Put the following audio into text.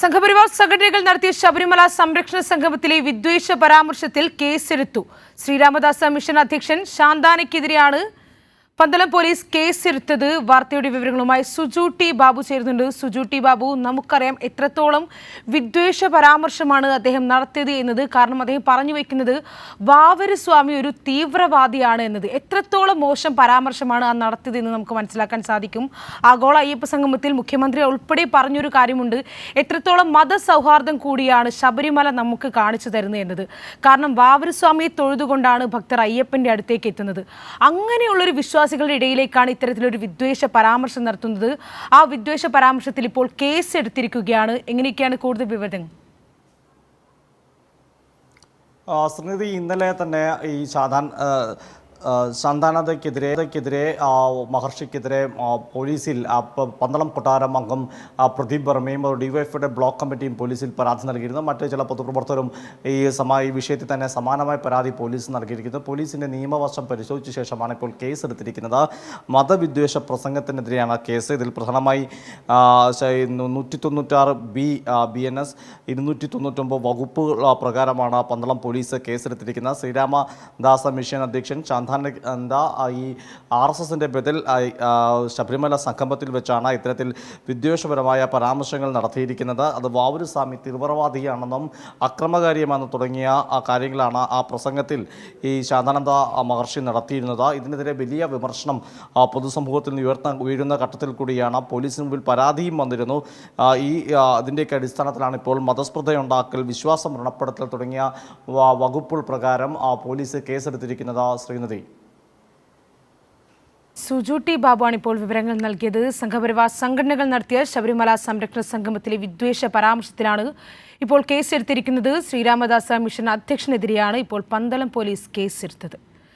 സംഘപരിവാർ സംഘടനകൾ നടത്തിയ ശബരിമല സംരക്ഷണ സംഗമത്തിലെ വിദ്വേഷ പരാമർശത്തിൽ കേസെടുത്തു. ശ്രീരാമദാസ മിഷൻ അധ്യക്ഷൻ ശാന്താനയ്ക്കെതിരെയാണ് പന്തളം പോലീസ് കേസെടുത്തത് വാർത്തയുടെ വിവരങ്ങളുമായി സുജു ടി ബാബു ചേരുന്നുണ്ട്. സുജു ടി ബാബു നമുക്കറിയാം എത്രത്തോളം വിദ്വേഷ പരാമർശമാണ് അദ്ദേഹം നടത്തിയത് എന്നത്. കാരണം അദ്ദേഹം പറഞ്ഞു വെക്കുന്നത് വാവരസ്വാമി ഒരു തീവ്രവാദിയാണ് എന്നത്. എത്രത്തോളം മോശം പരാമർശമാണ് ആ നടത്തിയത് എന്ന് നമുക്ക് മനസ്സിലാക്കാൻ സാധിക്കും. ആഗോള അയ്യപ്പ സംഗമത്തിൽ മുഖ്യമന്ത്രി ഉൾപ്പെടെ പറഞ്ഞൊരു കാര്യമുണ്ട്. എത്രത്തോളം മതസൗഹാർദ്ദം കൂടിയാണ് ശബരിമല നമുക്ക് കാണിച്ചു തരുന്നത് എന്നത്. കാരണം വാവരസ്വാമിയെ തൊഴുതുകൊണ്ടാണ് ഭക്തർ അയ്യപ്പന്റെ അടുത്തേക്ക് എത്തുന്നത്. അങ്ങനെയുള്ളൊരു വിശ്വാസികളുടെ ഇടയിലേക്കാണ് ഇത്തരത്തിലൊരു വിദ്വേഷ പരാമർശം നടത്തുന്നത്. ആ വിദ്വേഷ പരാമർശത്തിൽ ഇപ്പോൾ കേസ് എടുത്തിരിക്കുകയാണ്. എങ്ങനെയൊക്കെയാണ് കൂടുതൽ ആ, ശ്രീനിധി ഇന്നലെ തന്നെ ഈ സാധാരണ സന്താനതയ്ക്കെതിരെ ആ, മഹർഷിക്കെതിരെ പോലീസിൽ പന്തളം കൊട്ടാരം അംഗം പ്രദീപ് വർമ്മയും ഡിവൈഎഫ്ഐയുടെ ബ്ലോക്ക് കമ്മിറ്റിയും പോലീസിൽ പരാതി നൽകിയിരുന്നു. മറ്റ് ചില പൊതുപ്രവർത്തകരും ഈ സമാ ഈ വിഷയത്തിൽ തന്നെ സമാനമായ പരാതി പോലീസ് നൽകിയിരിക്കുന്നു. പോലീസിന്റെ നിയമവശം പരിശോധിച്ച ശേഷമാണ് ഇപ്പോൾ കേസ് എടുത്തിരിക്കുന്നത്. മതവിദ്വേഷ പ്രസംഗത്തിനെതിരെയാണ് കേസ്. ഇതിൽ പ്രധാനമായി നൂറ്റി തൊണ്ണൂറ്റാറ് ബി ബി എൻ എസ് ഇരുന്നൂറ്റി തൊണ്ണൂറ്റൊമ്പത് വകുപ്പ് പ്രകാരമാണ് പന്തളം പോലീസ് കേസെടുത്തിരിക്കുന്നത്. ശ്രീരാമദാസ മിഷൻ അധ്യക്ഷൻ ചാന്താന എന്താ ഈ ആർ എസ് എസിന്റെ ബദൽ ശബരിമല സംഗമത്തിൽ വെച്ചാണ് ഇത്തരത്തിൽ വിദ്വേഷപരമായ പരാമർശങ്ങൾ നടത്തിയിരിക്കുന്നത്. അത് വാവൂര് സ്വാമി തീവ്രവാദിയാണെന്നും അക്രമകാരിയുമെന്ന് തുടങ്ങിയ കാര്യങ്ങളാണ് ആ പ്രസംഗത്തിൽ ഈ ശാന്താനന്ദ മഹർഷി നടത്തിയിരുന്നത്. ഇതിനെതിരെ വലിയ വിമർശനം പൊതുസമൂഹത്തിൽ നിന്ന് ഉയർന്ന ഉയരുന്ന ഘട്ടത്തിൽ കൂടിയാണ് പോലീസിന് മുമ്പിൽ പരാതിയും വന്നിരുന്നു. ഈ അതിന്റെയൊക്കെ അടിസ്ഥാനത്തിലാണ് ഇപ്പോൾ മതസ്പൃതയുണ്ടാക്കൽ വിശ്വാസം വ്രണപ്പെടുത്തൽ തുടങ്ങിയ വകുപ്പുകൾ പ്രകാരം പോലീസ് കേസെടുത്തിരിക്കുന്നത് ശ്രീനിധി സുജു ടി ബാബുവാണ് ഇപ്പോൾ വിവരങ്ങൾ നൽകിയത്. സംഘപരിവാർ സംഘടനകൾ നടത്തിയ ശബരിമല സംരക്ഷണ സംഗമത്തിലെ വിദ്വേഷ പരാമർശത്തിലാണ് ഇപ്പോൾ കേസെടുത്തിരിക്കുന്നത്. ശ്രീരാമദാസ മിഷൻ അധ്യക്ഷനെതിരെയാണ് ഇപ്പോൾ പന്തളം പോലീസ് കേസെടുത്തത്.